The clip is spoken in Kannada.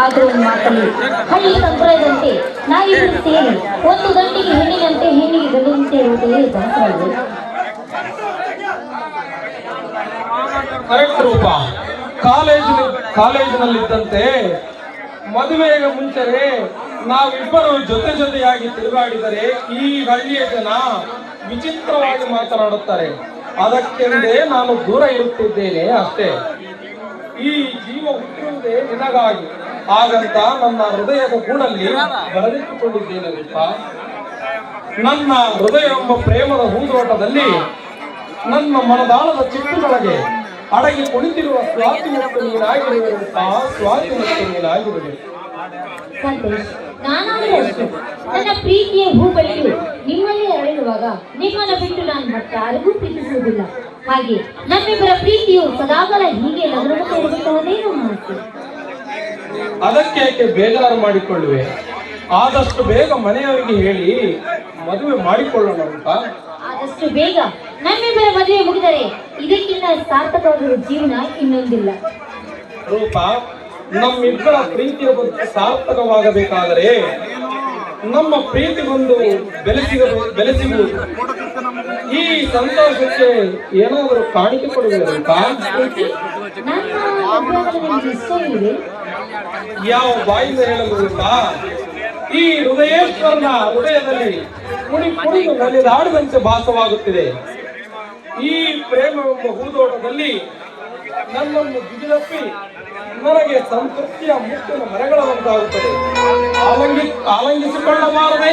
ಆದ್ರೂ ಹಳ್ಳಿ ಸಂಪ್ರದಾಯದಂತೆ ನಾವಿಬ್ಬರು ಸೇರಿ ಒಂದು ಗಂಟಿಗೆ ಹೆಣ್ಣಿನಂತೆ ಹೆಣ್ಣಿಗೆ ಗಂಡಿನಂತೆ ಇರುವುದೇ ಸಂಪ್ರದಾಯ ಕರೆಕ್ಟ್ ರೂಪ. ಕಾಲೇಜ್ ಕಾಲೇಜಿನಲ್ಲಿದ್ದಂತೆ ಮದುವೆಗೆ ಮುಂಚೆನೆ ನಾವಿಬ್ಬರು ಜೊತೆ ಜೊತೆಯಾಗಿ ತಿರುಗಾಡಿದರೆ ಈ ಹಳ್ಳಿಯ ಜನ ವಿಚಿತ್ರವಾಗಿ ಮಾತನಾಡುತ್ತಾರೆ. ಅದಕ್ಕೆಂದೇ ನಾನು ದೂರ ಇರುತ್ತಿದ್ದೇನೆ ಅಷ್ಟೇ. ಈ ಜೀವ ಹುಟ್ಟುವುದೇ ನಿನಗಾಗಿ. ಹಾಗಂತ ನನ್ನ ಹೃದಯದ ಗೂಡಲ್ಲಿ ಬರೆದಿಟ್ಟುಕೊಂಡಿದ್ದೇನೆ ರೂಪ ನನ್ನ ಹೃದಯ ಎಂಬ ಪ್ರೇಮದ ಹೂದೋಟದಲ್ಲಿ ನನ್ನ ಮನದಾಳದ ಚಿಟ್ಟುಗಳಿಗೆ ಅಡಗಿ ಕುಳಿತಿರುವ ಸ್ವಾತಿ ಮತ್ತು ನೀನಾಗಿರುವೆ ಸ್ವಾತಿ ಮತ್ತು ನೀನಾಗಿರುವೆ. ಸಂತೋಷ್, ನಾನಾದರೂ ನನ್ನ ಪ್ರೀತಿಯ ಹೂಬಳ್ಳಿಯು ನಿಮ್ಮಲ್ಲಿ ಅರಳುವಾಗ ನಿಮ್ಮನ್ನು ಬಿಟ್ಟು ನಾನು ಮತ್ತಾರಿಗೂ ಪ್ರೀತಿಸುವುದಿಲ್ಲ. ಹಾಗೆ ನಮ್ಮಿಬ್ಬರ ಪ್ರೀತಿಯು ಸದಾಕಾಲ ಹೀಗೆ ಅದಕ್ಕೆ ಬೇಜಾರು ಮಾಡಿಕೊಳ್ಳುವೆ? ಆದಷ್ಟು ಬೇಗ ಮನೆಯವರಿಗೆ ಹೇಳಿ ಮದುವೆ ಮಾಡಿಕೊಳ್ಳೋಣ ಅಂತ. ಆದಷ್ಟು ಬೇಗ ನಮ್ಮಿಬ್ಬರ ಮದುವೆ ಮುಗಿದರೆ ಇದಕ್ಕಿಂತ ಸಾರ್ಥಕವಾಗಿರುವ ಜೀವನ ಇನ್ನೊಂದಿಲ್ಲ. ರೂಪ ನಮ್ಮಿಬ್ಬರ ಪ್ರೀತಿಯ ಬಗ್ಗೆ ಸಾರ್ಥಕವಾಗಬೇಕಾದರೆ ನಮ್ಮ ಪ್ರೀತಿ ಬಂದು ಬೆಲೆಸಿಗ ಬೆಲೆ ಈ ಸಂತೋಷಕ್ಕೆ ಏನಾದರೂ ಕಾಣಿಕೆ ಕೊಡುವುದರಿಂದ ಯಾವ ಬಾಯಿಂದ ರೂಪ ಈ ಹೃದಯೇಶ್ವರನ ಹೃದಯದಲ್ಲಿ ಕುಣಿ ಕುಣಿದು ನಲಿದಾಡದಂತೆ ಭಾಸವಾಗುತ್ತಿದೆ. ಈ ಪ್ರೇಮವೆಂಬ ಹೂದೋಟದಲ್ಲಿ ನನ್ನನ್ನು ಬಿಗಿದಪ್ಪಿ ನನಗೆ ಸಂತೃಪ್ತಿಯ ಮುಟ್ಟಿನ ಮರಗಳಂತಾಗುತ್ತದೆ ಆಲಂಗಿ ಆಲಂಗಿಸಿಕೊಳ್ಳಬಾರದೆ